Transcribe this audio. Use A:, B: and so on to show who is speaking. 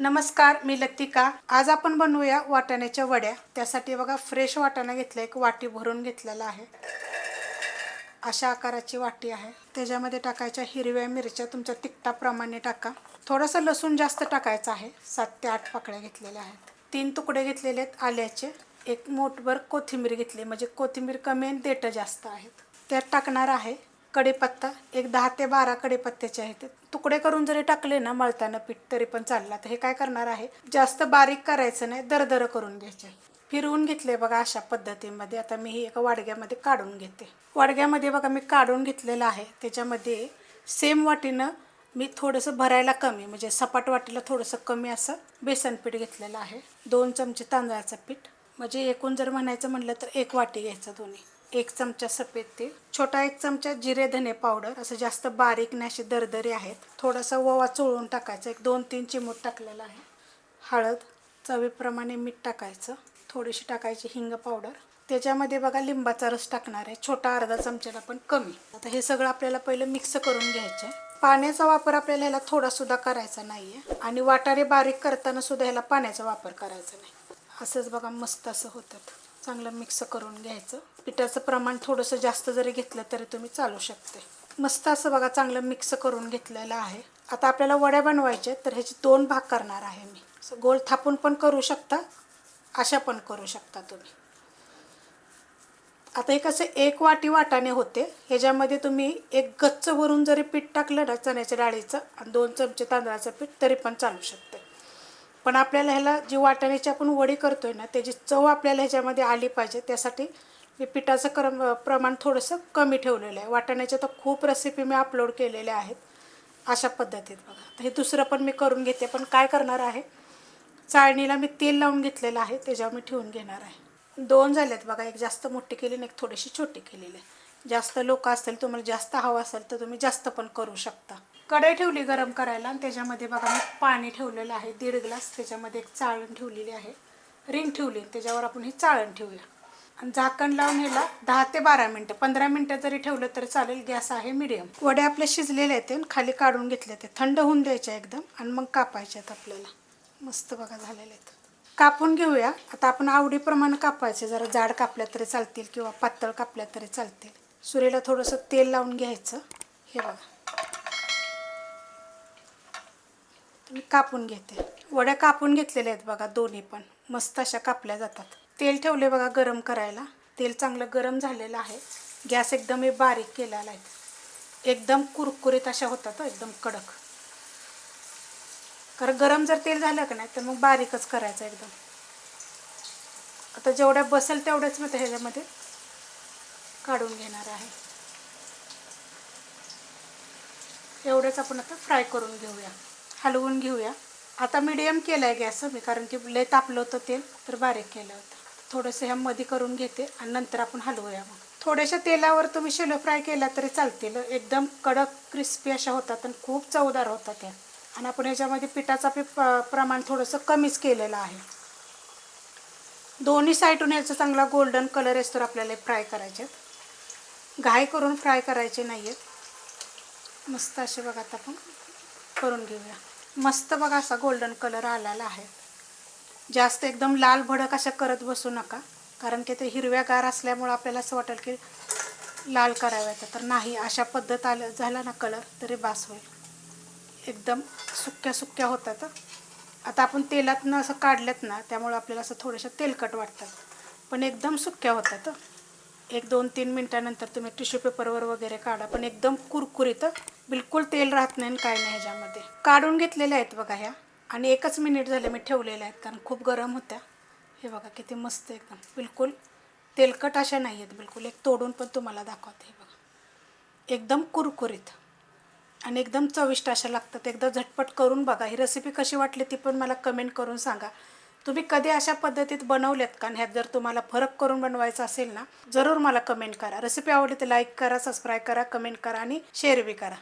A: नमस्कार मी लतिका. आज आपण बनवूया वाटाण्याच्या वड्या. त्यासाठी बघा फ्रेश वाटाणा घेतला एक वाटी भरून घेतलेला आहे. अशा आकाराची वाटी आहे. त्याच्यामध्ये टाकायच्या हिरव्या मिरच्या तुमच्या तिखटाप्रमाणे टाका. थोडंसं लसूण जास्त टाकायचं आहे. सात ते आठ पाकळ्या घेतलेल्या आहेत. तीन तुकडे घेतलेले आहेत आल्याचे. एक मोठभर कोथिंबीर घेतली म्हणजे कोथिंबीर कमी आणि देठं जास्त आहेत. त्यात टाकणार आहे कढीपत्ता एक दहा ते बारा कढीपत्त्याचे आहेत. तुकडे करून जरी टाकले ना मळताना पीठ तरी पण चालला. तर हे काय करणार आहे? जास्त बारीक करायचं नाही दरदर करून घ्यायचे. फिरवून घेतले बघा अशा पद्धतीमध्ये. आता मी ही एका वाडग्यामध्ये काढून घेते. वाडग्यामध्ये बघा मी काढून घेतलेलं आहे. त्याच्यामध्ये सेम वाटीनं मी थोडंसं भरायला कमी म्हणजे सपाट वाटीला थोडंसं कमी असं बेसन पीठ घेतलेलं आहे. दोन चमचे तांदळाचं पीठ. म्हणजे एकूण जर म्हणायचं म्हटलं तर एक वाटी घ्यायचं दोन्ही. एक चमचा सफेद तेल छोटा एक चमचा जिरे धने पावडर असं जास्त बारीक नाही असे दरदरे आहेत. थोडासा ओवा चोळून टाकायचा एक दोन तीन चिमूट टाकलेला आहे. हळद चवीप्रमाणे मीठ टाकायचं. थोडीशी टाकायची हिंग पावडर. त्याच्यामध्ये बघा लिंबाचा रस टाकणार आहे छोटा अर्धा चमच्याला पण कमी. आता हे सगळं आपल्याला पहिलं मिक्स करून घ्यायचं आहे. पाण्याचा वापर आपल्याला ह्याला थोडासुद्धा करायचा नाही आहे आणि वाटाणे बारीक करताना सुद्धा ह्याला पाण्याचा वापर करायचा नाही. असंच बघा मस्त असं होतं चांगलं मिक्स करून घ्यायचं. पिठाचं प्रमाण थोडंसं जास्त जरी घेतलं तरी तुम्ही चालू शकते. मस्त असं बघा चांगलं मिक्स करून घेतलेलं आहे. आता आपल्याला वड्या बनवायच्या तर ह्याचे दोन भाग करणार आहे मी. असं गोल थापून पण करू शकता अशा पण करू शकता तुम्ही. आता हे कसं एक वाटी वाटाने होते. ह्याच्यामध्ये तुम्ही एक गच्च भरून जरी पीठ टाकलं ना चण्याच्या डाळीचं आणि दोन चमचे तांदळाचं पीठ तरी पण चालू शकतं. पण आपल्याला ह्याला जी वाटाण्याची आपण वडी करतोय ना त्याची चव आपल्याला ह्याच्यामध्ये आली पाहिजे. त्यासाठी मी पिठाचं क्रम प्रमाण थोडंसं कमी ठेवलेलं आहे. वाटाण्याच्या तर खूप रेसिपी मी अपलोड केलेल्या आहेत अशा पद्धतीत बघा. हे दुसरं पण मी करून घेते पण काय करणार आहे? चाळणीला मी तेल लावून घेतलेलं आहे त्याच्यावर मी ठेवून घेणार आहे. दोन झालेत बघा एक जास्त मोठी केली आणि एक थोडीशी छोटी केलेली आहे. जास्त लोक असतील तुम्हाला जास्त हवं असेल तर तुम्ही जास्त पण करू शकता. कढई ठेवली गरम करायला आणि त्याच्यामध्ये बघा मी पाणी ठेवलेलं आहे. दीड ग्लास त्याच्यामध्ये एक चाळण ठेवलेली आहे. रिंग ठेवली त्याच्यावर आपण ही चाळण ठेवूया. आणि झाकण लावून ह्याला दहा ते बारा मिनटं पंधरा मिनटं जरी ठेवलं तरी चालेल. गॅस आहे मिडियम वडे आपले शिजलेले आहेत आणि खाली काढून घेतले ते. थंड होऊन द्यायचे एकदम आणि मग कापायचे आहेत आपल्याला. मस्त बघा झालेले आहेत. कापून घेऊया. आता आपण आवडीप्रमाणे कापायचे. जरा जाड कापल्या तरी चालतील किंवा पातळ कापल्या तरी चालतील. सुरीला थोडंसं तेल लावून घ्यायचं. हे बघा. मी कापून घेते. वड्या कापून घेतलेल्या आहेत बघा दोन्ही पण. मस्त अशा कापल्या जातात. तेल ठेवले बघा गरम करायला. तेल चांगलं गरम झालेलं आहे. गॅस एकदम हे बारीक केलेला आहे. एकदम कुरकुरीत अशा होतात हो, एकदम कडक. कारण गरम जर तेल झालं का नाही तर मग बारीकच करायचं एकदम. आता जेवढ्या बसेल तेवढ्याच मी ह्याच्यामध्ये काढून घेणार आहे. एवढंच आपण आता फ्राय करून घेऊया. हलवून घेऊया. आता मीडियम केलं आहे गॅस मी कारण की लय तापलं होतं तेल तर बारीक केलं होतं. थोडंसं ह्या मध्ये करून घेते आणि नंतर आपण हलवूया मग. थोड्याशा तेलावर तुम्ही शेलो फ्राय केला तरी चालतील. एकदम कडक क्रिस्पी अशा होतात आणि खूप चवदार होतात त्या. आणि आपण ह्याच्यामध्ये पिठाचा पी प- प्रमाण थोडंसं कमीच केलेलं आहे. दोन्ही साईडून ह्याचा चांगला गोल्डन कलर असतो आपल्याला फ्राय करायचे आहेत. घाई करून फ्राय करायचे नाही आहेत मस्त असे बघा आता आपण करून घेऊया. मस्त बघा असा गोल्डन कलर आलेला आहे. जास्त एकदम लाल भडक अशा करत बसू नका कारण की ते हिरव्यागार असल्यामुळं आपल्याला असं वाटेल की लाल कराव्यात तर नाही अशा पद्धत आलं झाला ना कलर तरी बास होईल. एकदम सुक्या सुक्या होतात. आता आपण तेलातनं असं काढल्यात ना त्यामुळं आपल्याला असं थोड्याशा तेलकट वाटतात. पण एकदम सुक्या होतात. एक दोन तीन मिनटानंतर तुम्ही टिश्यू पेपरवर वगैरे काढा पण एकदम कुरकुरीत बिलकुल तेल राहत नाही आणि काय नाही ह्याच्यामध्ये. काढून घेतलेल्या आहेत बघा ह्या. आणि एकच मिनिट झाले मी ठेवलेल्या आहेत कारण खूप गरम होत्या. हे बघा किती मस्त एकदम. बिलकुल तेलकट अशा नाही आहेत बिलकुल. एक तोडून पण तुम्हाला दाखवते हे बघा. एकदम कुरकुरीत. आणि एकदम चविष्ट अशा लागतात. एकदा झटपट करून बघा. ही रेसिपी कशी वाटली ती पण मला कमेंट करून सांगा. तुम्ही कधी अशा पद्धतीत बनवल्यात का? आणि ह्यात जर तुम्हाला फरक करून बनवायचा असेल ना जरूर मला कमेंट करा. रेसिपी आवडली तर लाईक करा सबस्क्राईब करा कमेंट करा आणि शेअर बी करा.